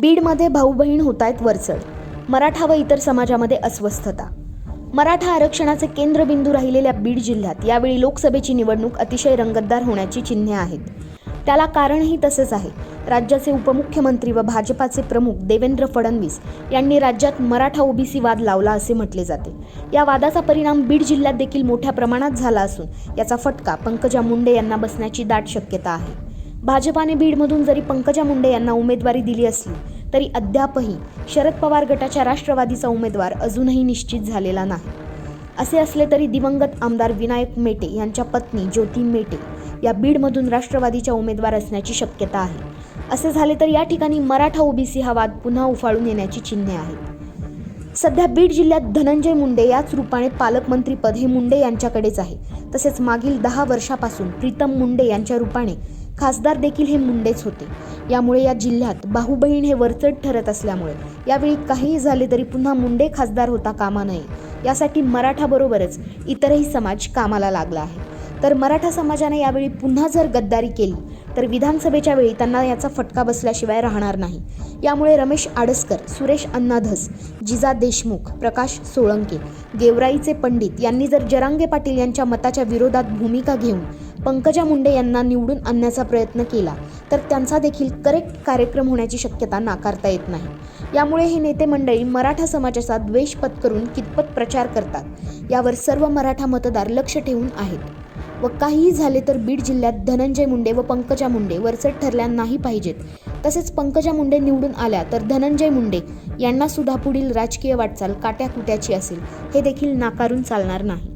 बीडमध्ये भाऊ बहीण होत आहेत वरचढ. मराठा व इतर समाजामध्ये अस्वस्थता. मराठा आरक्षणाचे केंद्रबिंदू राहिलेल्या बीड जिल्ह्यात यावेळी लोकसभेची निवडणूक अतिशय रंगतदार होण्याची चिन्हे आहेत. त्याला कारणही तसेच आहे. राज्याचे उपमुख्यमंत्री व भाजपाचे प्रमुख देवेंद्र फडणवीस यांनी राज्यात मराठा ओबीसी वाद लावला असे म्हटले जाते. या वादाचा परिणाम बीड जिल्ह्यात देखील मोठ्या प्रमाणात झाला असून याचा फटका पंकजा मुंडे यांना बसण्याची दाट शक्यता आहे. भाजपाने बीडमधून जरी पंकजा मुंडे यांना उमेदवारी दिली असली तरी अद्यापही शरद पवार गटाच्या राष्ट्रवादीचा उमेदवार अजूनही निश्चित झालेला नाही. असे असले तरी दिवंगत आमदार विनायक मेटे यांच्या पत्नी ज्योती मेटे या बीडमधून राष्ट्रवादीच्या उमेदवार असण्याची शक्यता आहे. असे झाले तर या ठिकाणी मराठा ओबीसी हा वाद पुन्हा उफाळून येण्याची चिन्हे आहेत. सध्या बीड जिल्ह्यात धनंजय मुंडे याच रूपाने पालकमंत्रीपद हे मुंडे यांच्याकडेच आहे. तसेच मागील दहा वर्षापासून प्रीतम मुंडे यांच्या रूपाने खासदार देखील हे मुंडेच होते. यामुळे या जिल्ह्यात बाहुबहीण हे वरचढ ठरत असल्यामुळे यावेळी काहीही झाले तरी पुन्हा मुंडे खासदार होता कामा नये. यासाठी मराठाबरोबरच इतरही समाज कामाला लागला आहे. तर मराठा समाजाने यावेळी पुन्हा जर गद्दारी केली तर विधानसभेच्या वेळी त्यांना याचा फटका बसल्याशिवाय राहणार नाही. यामुळे रमेश आडसकर सुरेश अण्णाधस जिजा देशमुख प्रकाश सोळंके गेवराईचे पंडित यांनी जर जरांगे पाटील यांच्या मताच्या विरोधात भूमिका घेऊन पंकजा मुंडे यांना निवडून आणण्याचा प्रयत्न केला तर त्यांचा देखील करेक्ट कार्यक्रम होण्याची शक्यता नाकारता येत नाही. यामुळे हे नेते मंडळी मराठा समाजाचा द्वेष पत्करून कितपत प्रचार करतात यावर सर्व मराठा मतदार लक्ष ठेवून आहेत. व काहीही झाले तर बीड जिल्ह्यात धनंजय मुंडे व पंकजा मुंडे वरचट ठरल्या नाही पाहिजेत. तसेच पंकजा मुंडे निवडून आल्या तर धनंजय मुंडे यांना सुद्धा पुढील राजकीय वाटचाल काट्याकुट्याची असेल हे देखील नाकारून चालणार नाही.